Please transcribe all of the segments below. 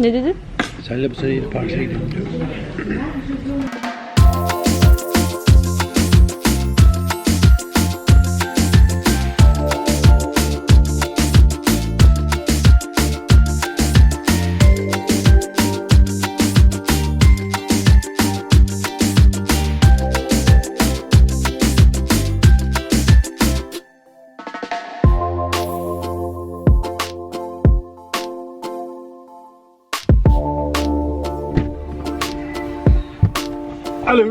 Ne dedin? Senle bu sene yeni Paris'e gidelim diyorum. Alo.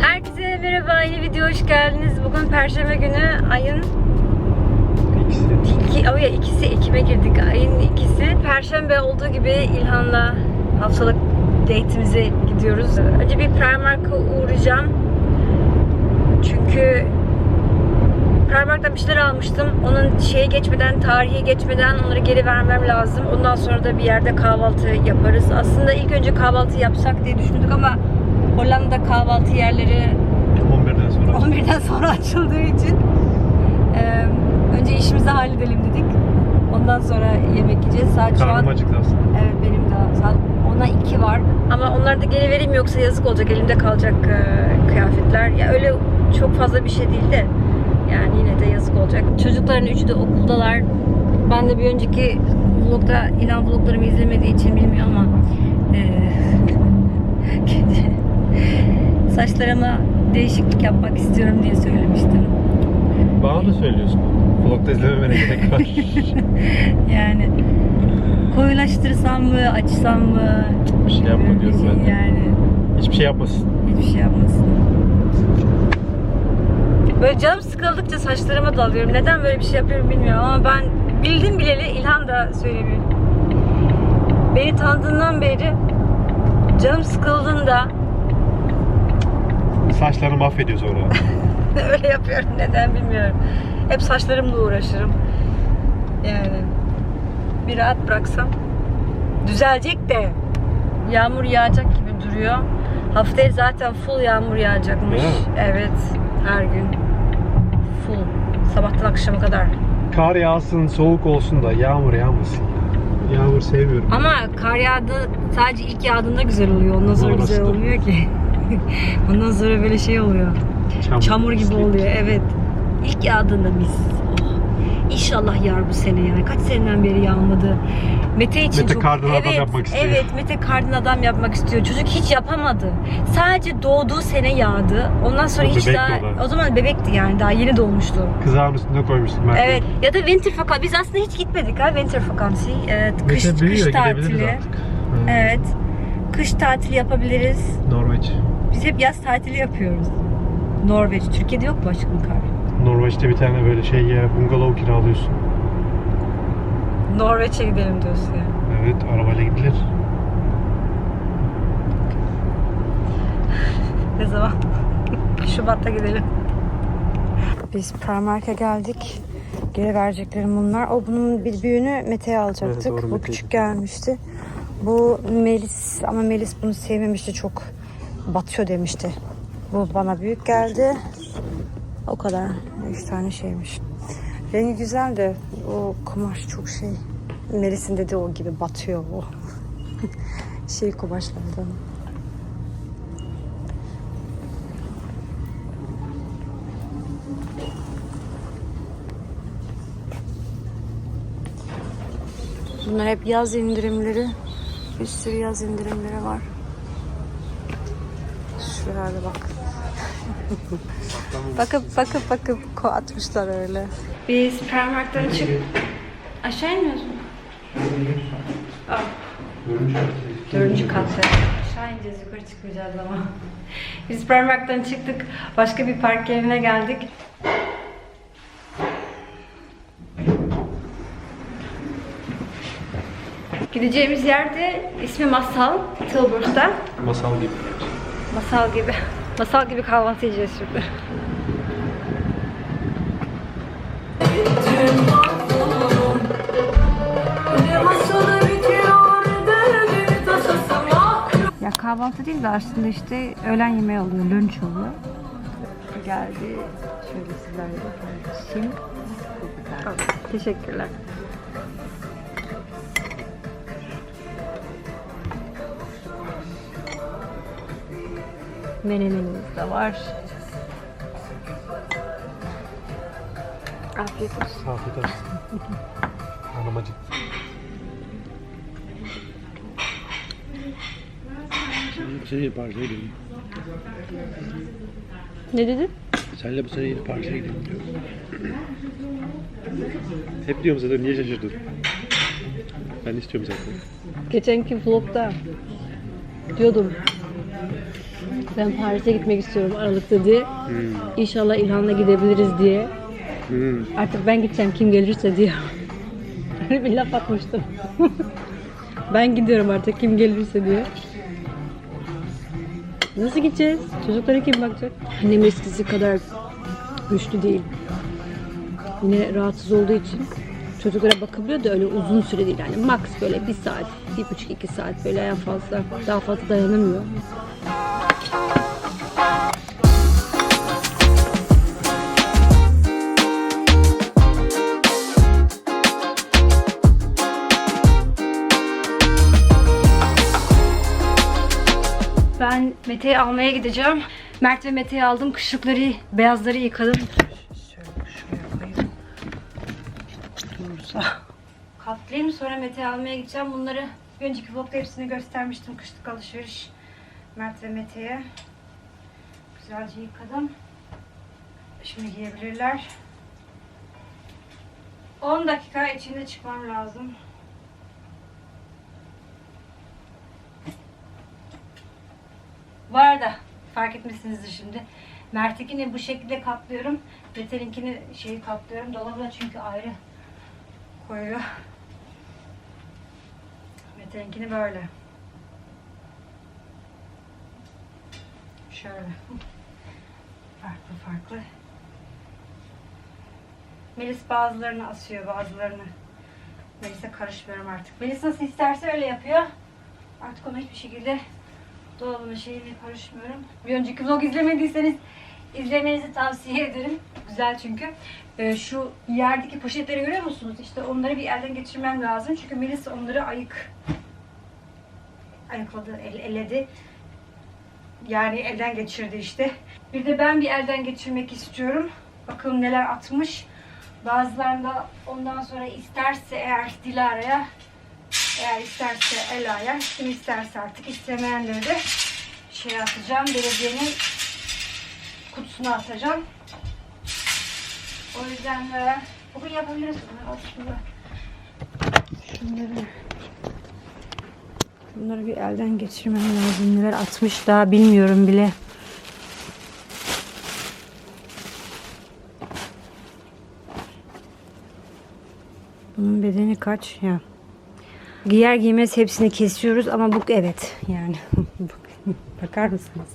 Herkese merhaba, yeni video hoş geldiniz. Bugün Perşembe günü ayın iki, oh ya ikisi Ekim'e girdik. Ayın ikisi. Perşembe olduğu gibi İlhan'la haftalık date'imize gidiyoruz. Önce bir Primark'a uğrayacağım. Çünkü Primark'tan bir şeyler almıştım. Onun şeye geçmeden, tarihe geçmeden onları geri vermem lazım. Ondan sonra da bir yerde kahvaltı yaparız. Aslında ilk önce kahvaltı yapsak diye düşündük ama Hollanda kahvaltı yerleri 11'den sonra. 11'den sonra açıldığı için eee, önce işimizi halledelim dedik. Ondan sonra yemek yiyeceğiz. Saat şu an Karnım acıktı aslında. Evet benim de saat ona iki var. Ama onları da geri vereyim yoksa yazık olacak elimde kalacak e, kıyafetler. Ya öyle çok fazla bir şey değil de yani yine de yazık olacak. Çocukların üçü de okuldalar. Ben de bir önceki vlogda ilan vloglarımı izlemediği için bilmiyor ama e, saçlarıma değişiklik yapmak istiyorum diye söylemiştim. Bana da söylüyorsun. Vlogda izlememene gerek var. Yani koyulaştırsam mı, açsam mı? Bir şey yapma diyorum ben. Yani Hiçbir şey yapmasın. hiçbir şey yapmasın. Böyle canım sıkıldıkça saçlarıma dalıyorum. Neden böyle bir şey yapıyorum bilmiyorum ama ben bildim bileli İlhan da söylemiyor. Beni tanıdığından beri canım sıkıldığında Saçlarını mahvediyor sonra. öyle yapıyorum. Neden bilmiyorum. Hep saçlarımla uğraşırım. Yani bir rahat bıraksam düzelecek de yağmur yağacak gibi duruyor. Haftaya zaten full yağmur yağacakmış. Mi? Evet, her gün. Sabahtan akşama kadar. Kar yağsın, soğuk olsun da yağmur yağmasın ya. Yağmur sevmiyorum. Ama kar yağdı sadece ilk yağdığında güzel oluyor. Ondan sonra Orası güzel da. olmuyor ki. Ondan sonra böyle şey oluyor. Çamur gibi pislik. oluyor evet. İlk yağdığında mis. İnşallah yağar bu sene yani. Kaç seneden beri yağmadı. Mete için Mete çok... kardan adam evet, yapmak istiyor. Evet Mete kardan adam yapmak istiyor. Çocuk hiç yapamadı. Sadece doğduğu sene yağdı. Ondan sonra O hiç daha... o da. O zaman bebekti yani daha yeni doğmuştu. Kızağın üstünde koymuştum ben. Evet. Ya da winter vakansi. Biz aslında hiç gitmedik ha winter vakansi. Evet. Kış, Mete büyüyor, kış tatili. artık. Evet. Kış tatili yapabiliriz. Norveç. Biz hep yaz tatili yapıyoruz. Norveç. Türkiye'de yok mu aşkım kar? Norveç'te bir tane böyle şey ya, bungalov kiralıyorsun. Norveç'e gidelim diyorsun ya. Evet, arabayla gidilir. Ne zaman? Şubat'ta gidelim. Biz Primark'a geldik. Geri vereceklerim bunlar. O bunun bir büyüğünü Mete'ye alacaktık. Evet, doğru, Bu küçük gelmişti. Bu Melis ama Melis bunu sevmemişti. Çok batıyor demişti. Bu bana büyük geldi. O kadar. Üç tane şeymiş. Rengi güzel de o kumaş çok şey. Melis'in dediği o gibi batıyor o. şey kumaşlardan. Bunlar hep yaz indirimleri. Bir sürü yaz indirimleri var. Şuralarda bak. bakıp bakıp bakıp ko atmışlar öyle. Biz Primark'tan çık... Aşağı inmiyoruz mu? Aa, dördüncü katta. Aşağı ineceğiz yukarı çıkmayacağız ama. Biz Primark'tan çıktık. Başka bir park yerine geldik. Gideceğimiz yerde ismi Masal, Tilburg'da. Masal gibi. Masal gibi. Masal gibi kahvaltı yiyeceğiz şimdi. Kahvaltı değil de aslında işte öğlen yemeği oluyor, lunch oluyor. Geldi. Şöyle sizlerle paylaşayım. Teşekkürler. Menemenimiz de var. Afiyet olsun. Afiyet olsun. Hanım sene partiye gidelim. Ne dedin? Senle bu sene yeni partiye gidelim diyorum. Hep diyorum zaten niye şaşırdın? Ben istiyorum zaten. Geçenki vlogda diyordum. Ben Paris'e gitmek istiyorum Aralık'ta diye. İnşallah İlhan'la gidebiliriz diye. Hmm. Artık ben gideceğim kim gelirse diye. Öyle bir laf atmıştım. ben gidiyorum artık kim gelirse diye. Nasıl gideceğiz? Çocuklara kim bakacak? Annem eskisi kadar güçlü değil. Yine rahatsız olduğu için çocuklara bakabiliyor da öyle uzun süre değil. Yani max böyle bir saat, bir buçuk iki saat böyle en fazla daha fazla dayanamıyor. Ben Mete'yi almaya gideceğim. Mert ve Mete'yi aldım. Kışlıkları, beyazları yıkadım. Katlayayım sonra Mete'yi almaya gideceğim. Bunları bir önceki vlogda hepsini göstermiştim. Kışlık alışveriş. Mert ve Mete'ye. Güzelce yıkadım. Şimdi giyebilirler. 10 dakika içinde çıkmam lazım. Bu arada fark etmişsinizdir şimdi. Mert'inkini bu şekilde katlıyorum. Betel'inkini şeyi katlıyorum. Dolabına çünkü ayrı koyuyor. Betel'inkini böyle. Şöyle. Farklı farklı. Melis bazılarını asıyor bazılarını. Melis'e karışmıyorum artık. Melis nasıl isterse öyle yapıyor. Artık ona hiçbir şekilde dolabına şeyine karışmıyorum. Bir önceki vlog izlemediyseniz izlemenizi tavsiye ederim. Güzel çünkü. Ee, şu yerdeki poşetleri görüyor musunuz? İşte onları bir elden geçirmem lazım. Çünkü Melis onları ayık ayıkladı, el, elledi. Yani elden geçirdi işte. Bir de ben bir elden geçirmek istiyorum. Bakalım neler atmış. Bazılarında ondan sonra isterse eğer Dilara'ya eğer isterse Ela'ya, kim isterse artık istemeyenleri de şey atacağım. Belediyenin kutusuna atacağım. O yüzden de bugün yapabiliriz bunu aslında. Şunları Bunları bir elden geçirmem lazım. Neler atmış daha bilmiyorum bile. Bunun bedeni kaç ya? Giyer giymez hepsini kesiyoruz ama bu evet yani bakar mısınız?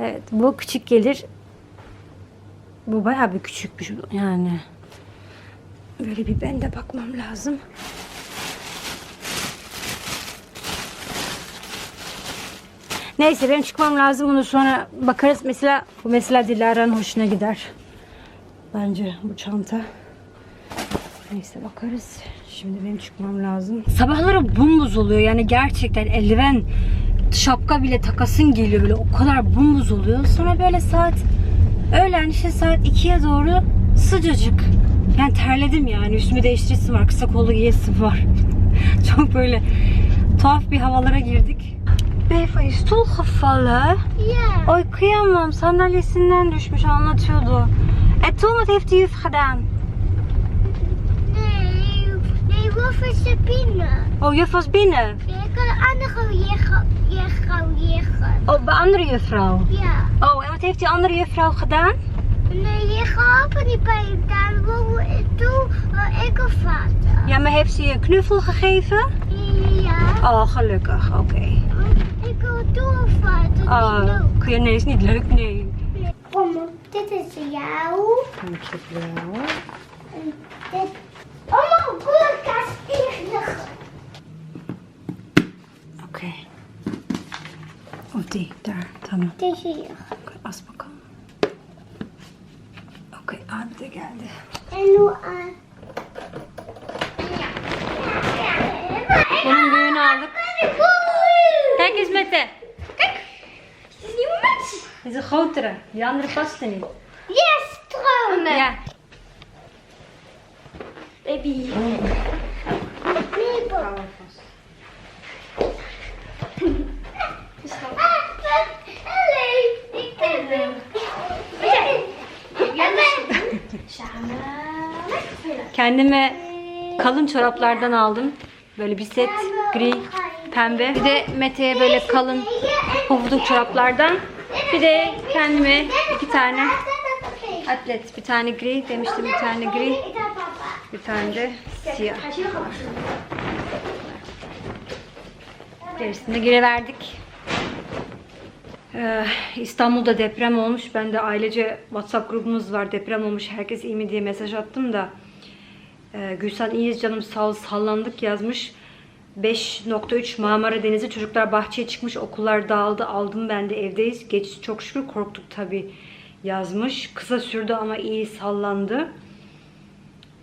Evet bu küçük gelir. Bu bayağı bir küçükmüş yani. Böyle bir ben de bakmam lazım. Neyse benim çıkmam lazım. Bunu sonra bakarız. Mesela bu mesela Dilara'nın hoşuna gider. Bence bu çanta. Neyse bakarız. Şimdi benim çıkmam lazım. Sabahları bumuz oluyor. Yani gerçekten eldiven, şapka bile takasın geliyor böyle. O kadar bumuz oluyor. Sonra böyle saat öğlen işte saat 2'ye doğru sıcacık. Yani terledim yani. Üstümü değiştiresim var. Kısa kollu giyesim var. Çok böyle tuhaf bir havalara girdik. Beyefendi stoel gevallen. Ja. Oy kıyamam sandalyesinden düşmüş anlatıyordu. E toen wat heeft de nee, Wolf is er binnen. Oh, juf was binnen. Ik kan een andere juffrouw juffrouw liggen. Oh, bij andere juffrouw. Ja. Oh, en wat heeft die andere juffrouw gedaan? Nee, je gaat niet bij je tuin. Toen ik een vader. Ja, maar heeft ze je een knuffel gegeven? Ja. Oh, gelukkig. Oké. Ik wil toen een vader. Oh, kun je, nee, is niet leuk, nee. Kom dit is jou. Dankjewel. En dit. Of die, daar. Tanne. Deze hier. Oké, as bakalım. En abi de geldi. Elu Bunun büyüğünü aldık. Kijk eens met de. Kijk. Het is een nieuwe mens. Het is een grotere. Die andere past er niet. Yes, stromen. Ja. Baby. Oh. Kendime kalın çoraplardan aldım. Böyle bir set gri, pembe. Bir de Mete'ye böyle kalın pofuduk çoraplardan. Bir de kendime iki tane atlet. Bir tane gri demiştim, bir tane gri, bir tane de siyah. Gerisini geri verdik. Ee, İstanbul'da deprem olmuş. Ben de ailece WhatsApp grubumuz var. Deprem olmuş. Herkes iyi mi diye mesaj attım da. Ee, Gülsen canım sağ ol sallandık yazmış. 5.3 Marmara Denizi çocuklar bahçeye çıkmış okullar dağıldı aldım ben de evdeyiz. Geç çok şükür korktuk tabi yazmış. Kısa sürdü ama iyi sallandı.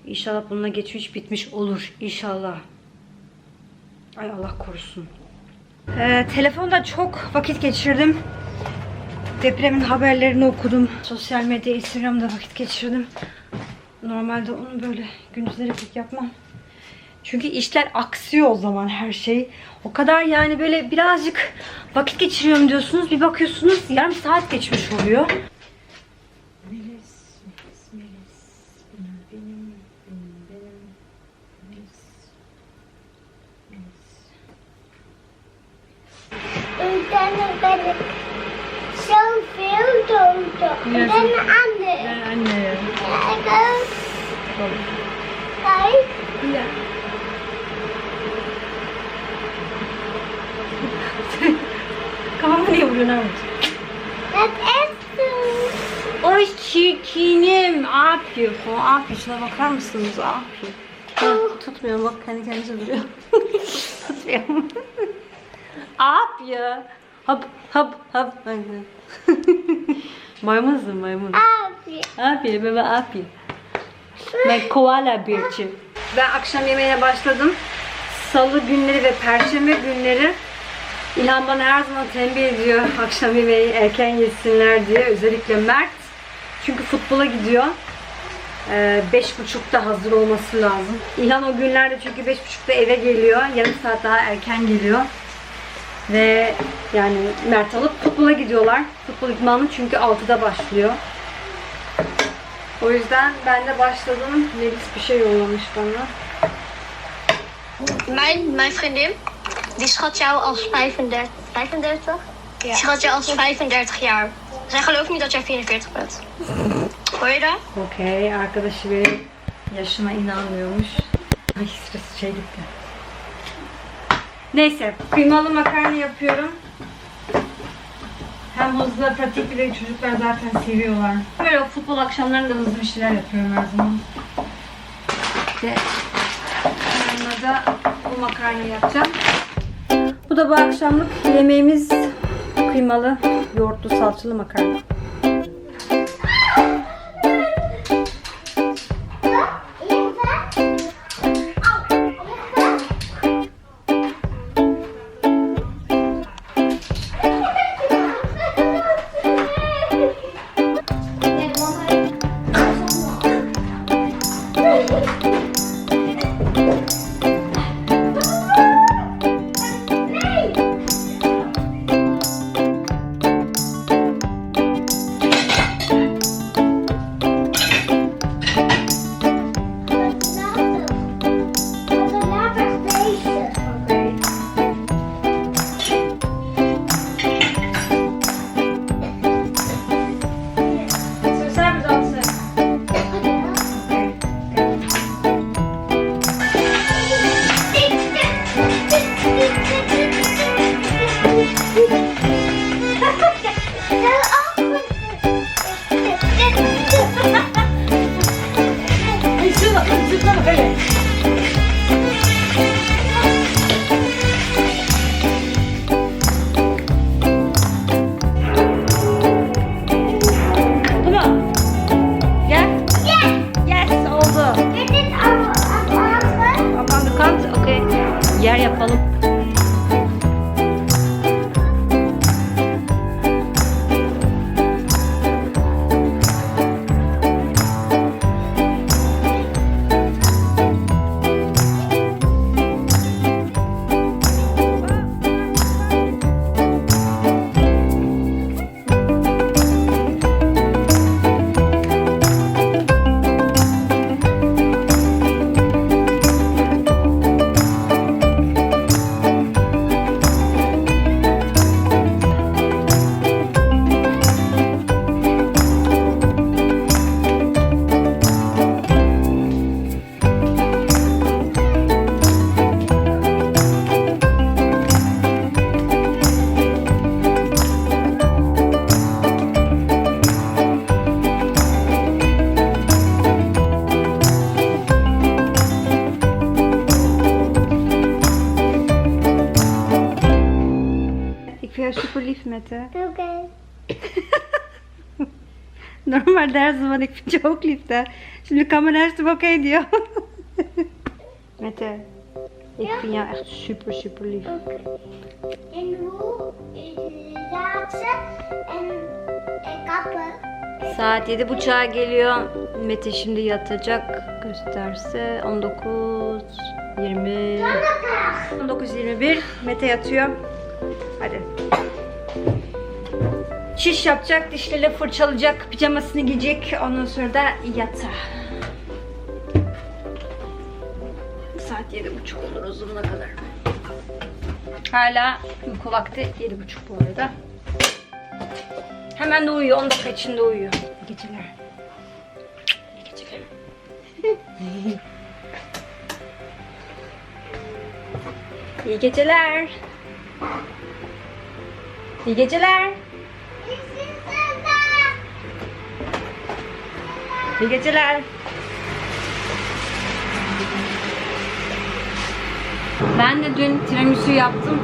İnşallah bununla geçmiş bitmiş olur inşallah. Ay Allah korusun. Ee, telefonda çok vakit geçirdim. Depremin haberlerini okudum. Sosyal medya, Instagram'da vakit geçirdim. Normalde onu böyle gündüzleri pek yapmam. Çünkü işler aksıyor o zaman her şey. O kadar yani böyle birazcık vakit geçiriyorum diyorsunuz. Bir bakıyorsunuz yarım saat geçmiş oluyor. Melis, Melis, Melis. Benim, benim, benim, benim. Melis. Melis. En dan ben ik zoveel doden. En dan een ander. anne. Ja, ik ook. Kijk. Ja. Kafamı niye vuruyorsun zo. Oy çirkinim. Abi. O abi şuna bakar mısınız abi? Ha, tutmuyorum bak kendi kendinize duruyor. Tutmuyorum. abi. Hop hop hop. Maymunsun maymun. Abi. Abi baba abi. Ben koala birçi. Ben akşam yemeğine başladım. Salı günleri ve perşembe günleri İlhan bana her zaman tembih ediyor akşam yemeği erken yesinler diye. Özellikle Mert. Çünkü futbola gidiyor. Ee, beş buçukta hazır olması lazım. İlhan o günlerde çünkü beş buçukta eve geliyor. Yarım saat daha erken geliyor. Ve yani Mert alıp futbola gidiyorlar. Futbol idmanı çünkü 6'da başlıyor. O yüzden ben de başladım. Melis bir şey yollamış bana. Mijn, mijn vriendin, die schat jou als 35. 35? Die schat jou als 35 jaar. Zij gelooft niet dat jij 44 bent. Hoor je dat? Okey. Arkadaşı benim yaşıma inanmıyormuş. Ay sırası şey gitti. Neyse. Kıymalı makarna yapıyorum. Hem hızlı, pratik bir de çocuklar zaten seviyorlar. Böyle futbol akşamlarında hızlı bir şeyler yapıyorum her zaman. İşte yanına da bu makarna yapacağım. Bu da bu akşamlık yemeğimiz kıymalı, yoğurtlu, salçalı makarna. yapalım. Yer yapalım. Mete? Oké. Normalde her zaman ik çok liefde. Şimdi kamera açtım okey diyor. Mete, ik vind jou echt super super lief. En hoe laatste en en kappen. Saat yedi buçuğa geliyor. Mete şimdi yatacak. Gösterse 19 20 19 21 Mete yatıyor. Hadi. Çiş yapacak, dişleri fırçalayacak, pijamasını giyecek. Ondan sonra da yatağa. Saat yedi buçuk olur zamana kadar. Hala uyku vakti yedi buçuk bu arada. Hemen de uyuyor. 10 dakika içinde uyuyor. İyi geceler. İyi geceler. İyi geceler. İyi geceler. İyi geceler. Ben de dün tiramisu yaptım.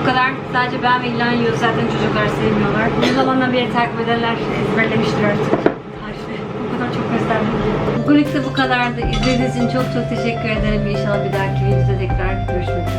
Bu kadar. Sadece ben ve İlhan yiyor. Zaten çocuklar sevmiyorlar. Bu zamandan beri takip edenler ezberlemiştir artık. Tarifi. Bu kadar çok gösterdim ki. Bugünlük de bu kadardı. İzlediğiniz için çok çok teşekkür ederim. İnşallah bir dahaki videoda tekrar görüşürüz.